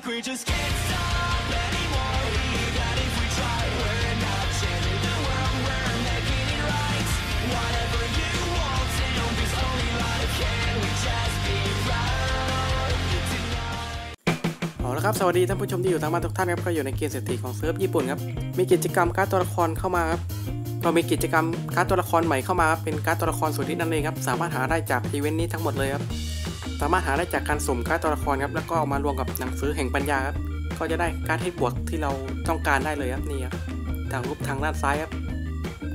like we just can't stop anymore. Even if we try, we're not changing the world, we're making it right. Whatever you want, and there's only life, can we just be proud tonight? เอาละครับ สวัสดีท่านผู้ชมที่อยู่ทางบ้านทุกท่านครับก็อยู่ในเกมเศรษฐีของเซิร์ฟญี่ปุ่นครับ มีกิจกรรมการ์ดตัวละครเข้ามาครับเรามีกิจกรรมการ์ดตัวละครใหม่เข้ามา เป็นการ์ดตัวละครสุดที่นั่นเองครับ สามารถหาได้จากอีเวนต์นี้ทั้งหมดเลยครับ สามารถหาได้จากการสุ่มการ์ดตัวละครครับแล้วก็เอามารวมกับหนังสือแห่งปัญญาครับก็จะได้การ์ดให้บวกที่เราต้องการได้เลยครับนี่ครับทางรูปทางด้านซ้ายครับ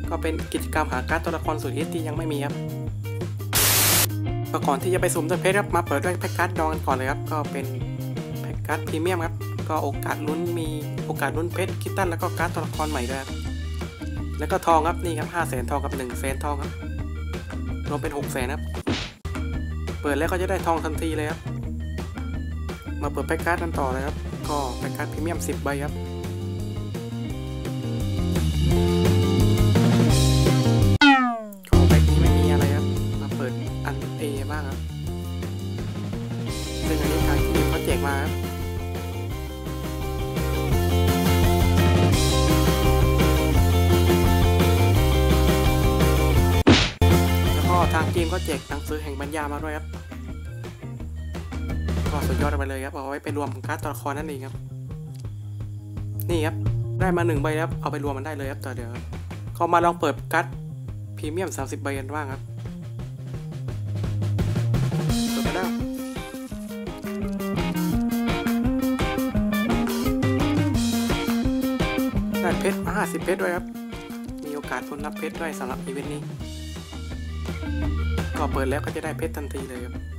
ก็เป็นกิจกรรมหาการ์ดตัวละครสุดฮิตที่ยังไม่มีครับก่อนที่จะไปสุ่มตัวเพชรครับมาเปิดด้วยแพ็กการ์ดดองกันก่อนเลยครับก็เป็นแพ็กการ์ดพรีเมียมครับก็โอกาสลุ้นมีโอกาสลุ้นเพชรคิตตันแล้วก็การ์ดตัวละครใหม่ด้วยครับแล้วก็ทองครับนี่ครับห้าแสนทองกับหนึ่งแสนทองครับรวมเป็นหกแสนครับ ปิดแล้วก็จะได้ทองทันทีเลยครับ มาเปิดแพ็กการ์ดกันต่อเลยครับ ก็แพ็กการ์ดพรีเมียมสิบใบครับ ก็แพ็กนี้ไม่มีอะไรครับ มาเปิดอันเอบ้างครับ ซึ่งอันนี้ทางทีมเขาแจกมาครับแล้วก็ทางทีมก็แจกหนังสือแห่งปัญญามาด้วยครับ ก็สุดยอดไปเลยครับเอาไว้ไปรวมการ์ดตัวละครนั่นเองครับ นี่ครับได้มาหนึ่งใบครับเอาไปรวมมันได้เลยครับต่อเดี๋ยวก็มาลองเปิดการ์ดพรีเมียม 30 ใบกันบ้างครับเปิดไปแล้วได้เพชรมา50 เพชรด้วยครับ มีโอกาสลุ้นรับเพชรด้วยสำหรับอีเวนต์นี้ ก็เปิดแล้วก็จะได้เพชรทันทีเลยครับ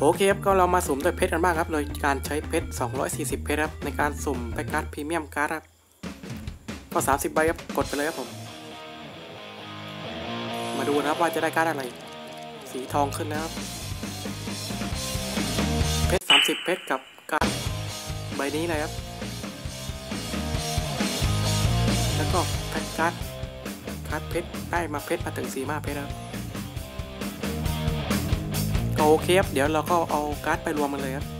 โอเคครับก็เรามาสุ่มด้วยเพชรกันบ้างครับโดยการใช้เพชร 240 เพชรครับในการสุ่มไปการ์ดพรีเมียมการ์ดครับก็ 30 ใบครับกดไปเลยครับผม มาดูนะครับว่าจะได้การ์ดอะไร สีทองขึ้นนะครับ เพชร 30 เพชรกับการ์ดใบนี้เลยครับ แล้วก็แพ็กการ์ดการ์ดเพชรได้มาเพชรมาถึงสีมาเพชรครับ โอเคครับ เดี๋ยวเราก็เอาการ์ดไปรวมกันเลยครับ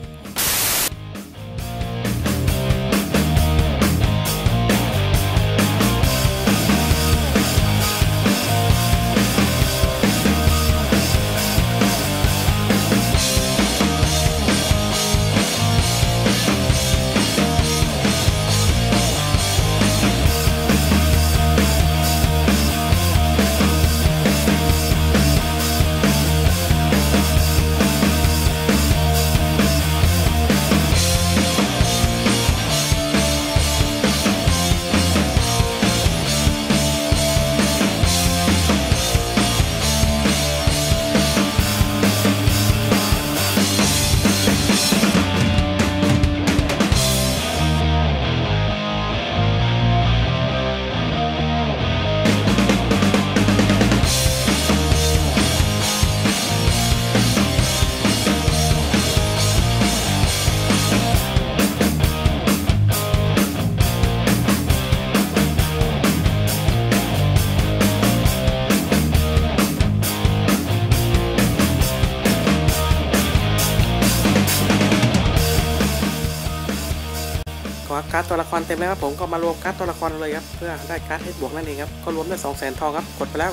ก็การ์ดตัวละครเต็มแล้วครับผมก็มารวมการ์ดตัวละครเลยครับเพื่อได้การ์ดให้บวกนั่นเองครับก็รวมได้สองแสนทองครับกดไปแล้ว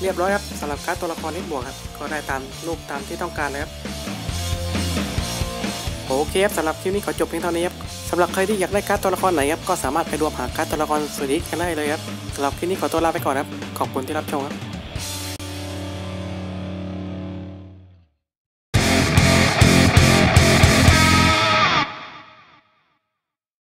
เรียบร้อยครับสำหรับการ์ดตัวละครให้บวกครับก็ได้ตามรูปตามที่ต้องการเลยครับโอเคครับสำหรับคลิปนี้ขอจบเพียงเท่านี้ครับสำหรับใครที่อยากได้การ์ดตัวละครไหนครับก็สามารถไปรวมหาการ์ดตัวละครสุดฮิตกันได้เลยครับสำหรับคลิปนี้ขอตัวลาไปก่อนครับขอบคุณที่รับชมครับ